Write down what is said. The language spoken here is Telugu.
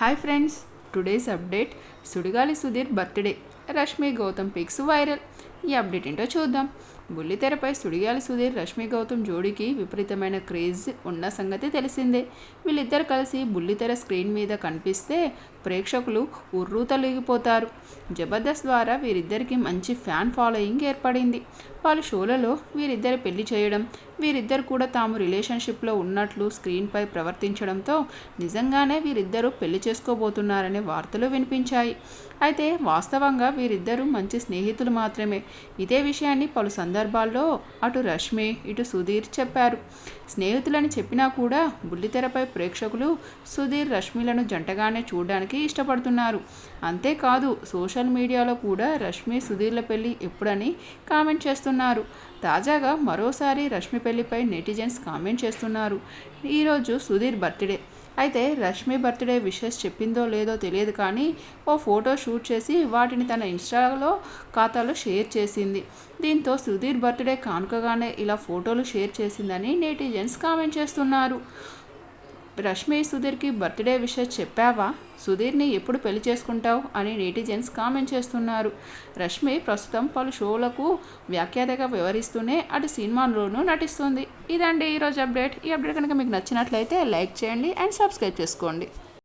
Hi friends today's update Sudigali Sudheer birthday Rashmi Gautam pics viral ఈ అప్డేట్ ఏంటో చూద్దాం. బుల్లితెరపై సుడిగాలి సుధీర్ రష్మి గౌతమ్ జోడీకి విపరీతమైన క్రేజ్ ఉన్న సంగతి తెలిసిందే. వీళ్ళిద్దరు కలిసి బుల్లితెర స్క్రీన్ మీద కనిపిస్తే ప్రేక్షకులు ఉర్రూ తొలగిపోతారు జబర్దస్త్ ద్వారా వీరిద్దరికి మంచి ఫ్యాన్ ఫాలోయింగ్ ఏర్పడింది. వాళ్ళ షోలలో వీరిద్దరు పెళ్ళి చేయడం వీరిద్దరు కూడా తాము రిలేషన్షిప్లో ఉన్నట్లు స్క్రీన్పై ప్రవర్తించడంతో నిజంగానే వీరిద్దరూ పెళ్ళి చేసుకోబోతున్నారనే వార్తలు వినిపించాయి. అయితే వాస్తవంగా వీరిద్దరూ మంచి స్నేహితులు మాత్రమే. ఇదే విషయాన్ని పలు సందర్భాల్లో అటు రష్మి ఇటు సుధీర్ చెప్పారు. స్నేహితులని చెప్పినా కూడా బుల్లితెరపై ప్రేక్షకులు సుధీర్ రష్మిలను జంటగానే చూడడానికి ఇష్టపడుతున్నారు. అంతేకాదు సోషల్ మీడియాలో కూడా రష్మి సుధీర్ల పెళ్ళి ఎప్పుడని కామెంట్ చేస్తున్నారు. తాజాగా మరోసారి రష్మి పెళ్ళిపై నెటిజన్స్ కామెంట్ చేస్తున్నారు. ఈరోజు సుధీర్ బర్త్డే. అయితే రష్మి బర్త్డే విషెస్ చెప్పిందో లేదో తెలియదు కానీ ఓ ఫోటో షూట్ చేసి వాటిని తన ఇన్స్టాలో ఖాతాలో షేర్ చేసింది. దీంతో సుధీర్ బర్త్డే కానుకగానే ఇలా ఫోటోలు షేర్ చేసిందని నెటిజన్స్ కామెంట్ చేస్తున్నారు. రష్మి సుధీర్కి బర్త్డే విషయం చెప్పావా? సుధీర్ని ఎప్పుడు పెళ్ళి చేసుకుంటావు? అని నెటిజన్స్ కామెంట్ చేస్తున్నారు. రష్మి ప్రస్తుతం పలు షోలకు వ్యాఖ్యాతగా వివరిస్తూనే అటు సినిమాలోనూ నటిస్తుంది. ఇదండి ఈరోజు అప్డేట్. ఈ అప్డేట్ కనుక మీకు నచ్చినట్లయితే లైక్ చేయండి అండ్ సబ్స్క్రైబ్ చేసుకోండి.